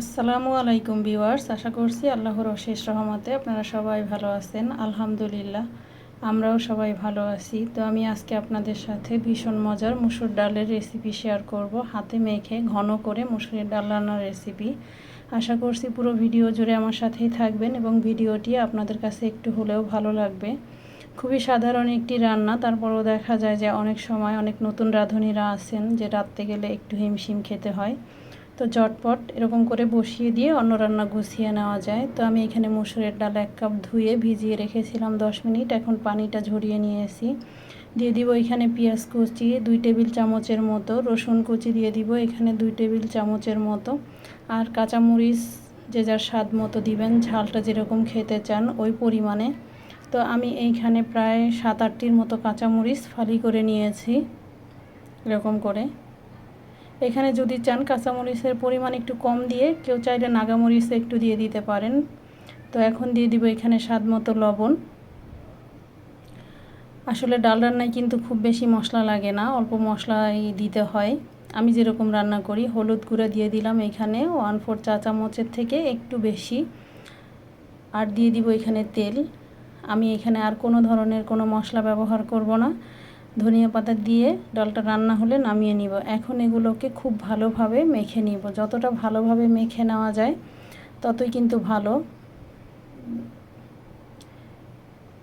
আসসালামু আলাইকুম ভিউয়ার্স, আশা করছি আল্লাহর অশেষ রহমতে আপনারা সবাই ভালো আছেন। আলহামদুলিল্লাহ, আমরাও সবাই ভালো আছি। তো আমি আজকে আপনাদের সাথে ভীষণ মজার মুসুর ডালের রেসিপি শেয়ার করব। হাতে মেখে ঘন করে মুসুরের ডাল রান্নার রেসিপি আশা করছি পুরো ভিডিও জুড়ে আমার সাথেই থাকবেন এবং ভিডিওটি আপনাদের কাছে একটু হলেও ভালো লাগবে। খুবই সাধারণ একটি রান্না, তারপরেও দেখা যায় যে অনেক সময় অনেক নতুন রাঁধুনিরা আছেন যে রাত্রে গেলে একটু হিমশিম খেতে হয়। তো ঝটপট এরকম করে বসিয়ে দিয়ে অন্য রান্না গুছিয়ে নেওয়া যায়। তো আমি এখানে মুসুরের ডাল এক কাপ ধুয়ে ভিজিয়ে রেখেছিলাম দশ মিনিট। এখন পানিটা ঝরিয়ে নিয়েছি দিয়ে দিব এখানে পেঁয়াজ কুচি, দুই টেবিল চামচের মতো। রসুন কুচি দিয়ে দিব এখানে দুই টেবিল চামচের মতো। আর কাঁচামরিচ যে যার স্বাদ মতো দিবেন, ঝালটা যেরকম খেতে চান ওই পরিমাণে। তো আমি এইখানে প্রায় সাত আটটির মতো কাঁচামরিচ ফালি করে নিয়েছি, এরকম করে। এখানে যদি চান কাঁচামরিচের পরিমাণ একটু কম দিয়ে, কেউ চাইলে নাগামরিচ একটু দিয়ে দিতে পারেন। তো এখন দিয়ে দিব এখানে স্বাদ মতো লবণ। আসলে ডাল রান্নায় কিন্তু খুব বেশি মশলা লাগে না, অল্প মশলাই দিতে হয়। আমি যেরকম রান্না করি, হলুদ গুঁড়া দিয়ে দিলাম এখানে, ওয়ান ফোর চা চামচের থেকে একটু বেশি। আর দিয়ে দিব এখানে তেল। আমি এখানে আর কোনো ধরনের কোনো মশলা ব্যবহার করব না। ধনিয়া পাতা দিয়ে ডালটা রান্না হলে নামিয়ে নিব। এখন এগুলোকে খুব ভালোভাবে মেখে নিব। যতটা ভালোভাবে মেখে নেওয়া যায়, ততই কিন্তু ভালো।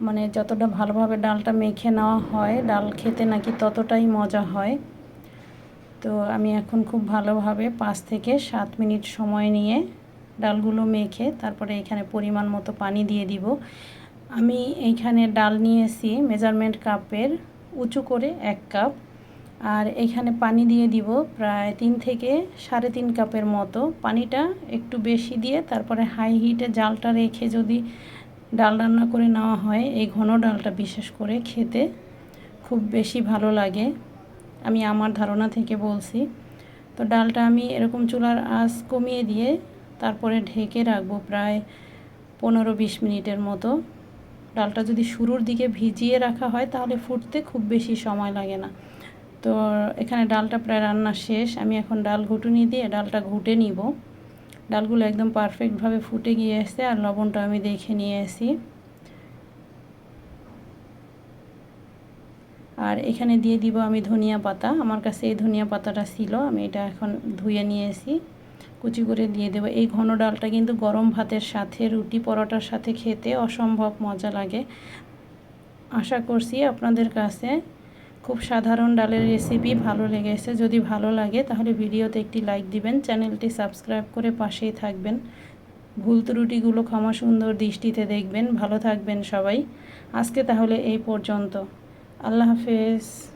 মানে যতটা ভালোভাবে ডালটা মেখে নেওয়া হয়, ডাল খেতে নাকি ততটাই মজা হয়। তো আমি এখন খুব ভালোভাবে পাঁচ থেকে সাত মিনিট সময় নিয়ে ডালগুলো মেখে তারপরে এখানে পরিমাণ মতো পানি দিয়ে দিব। আমি এইখানে ডাল নিয়েছি মেজারমেন্ট কাপের উঁচু করে এক কাপ। আর এখানে পানি দিয়ে দিব প্রায় তিন থেকে সাড়ে তিন কাপের মতো। পানিটা একটু বেশি দিয়ে তারপরে হাই হিটে জালটা রেখে যদি ডাল রান্না করে নেওয়া হয়, এই ঘন ডালটা বিশেষ করে খেতে খুব বেশি ভালো লাগে, আমি আমার ধারণা থেকে বলছি। তো ডালটা আমি এরকম চুলার আঁচ কমিয়ে দিয়ে তারপরে ঢেকে রাখব প্রায় পনেরো বিশ মিনিটের মতো। ডালটা যদি শুরুর দিকে ভিজিয়ে রাখা হয়, তাহলে ফুটতে খুব বেশি সময় লাগে না। তো এখানে ডালটা প্রায় রান্না শেষ। আমি এখন ডাল ঘুটুনি দিয়ে ডালটা ঘুটে নিব। ডালগুলো একদম পারফেক্টভাবে ফুটে গিয়ে এসছে আর লবণটা আমি দেখে নিয়ে এসি আর এখানে দিয়ে দিব আমি ধনিয়া পাতা। আমার কাছে এই ধনিয়া পাতাটা ছিল, আমি এটা এখন ধুয়ে নিয়ে এসি কুচি করে দিয়ে দেবো। এই ঘন ডালটা কিন্তু গরম ভাতের সাথে, রুটি পরোটার সাথে খেতে অসম্ভব মজা লাগে। আশা করছি আপনাদের কাছে খুব সাধারণ ডালের রেসিপি ভালো লেগেছে। যদি ভালো লাগে তাহলে ভিডিওতে একটি লাইক দিবেন, চ্যানেলটি সাবস্ক্রাইব করে পাশেই থাকবেন। ভুল ত্রুটিগুলো ক্ষমা সুন্দর দৃষ্টিতে দেখবেন। ভালো থাকবেন সবাই। আজকে তাহলে এই পর্যন্ত। আল্লাহ হাফেজ।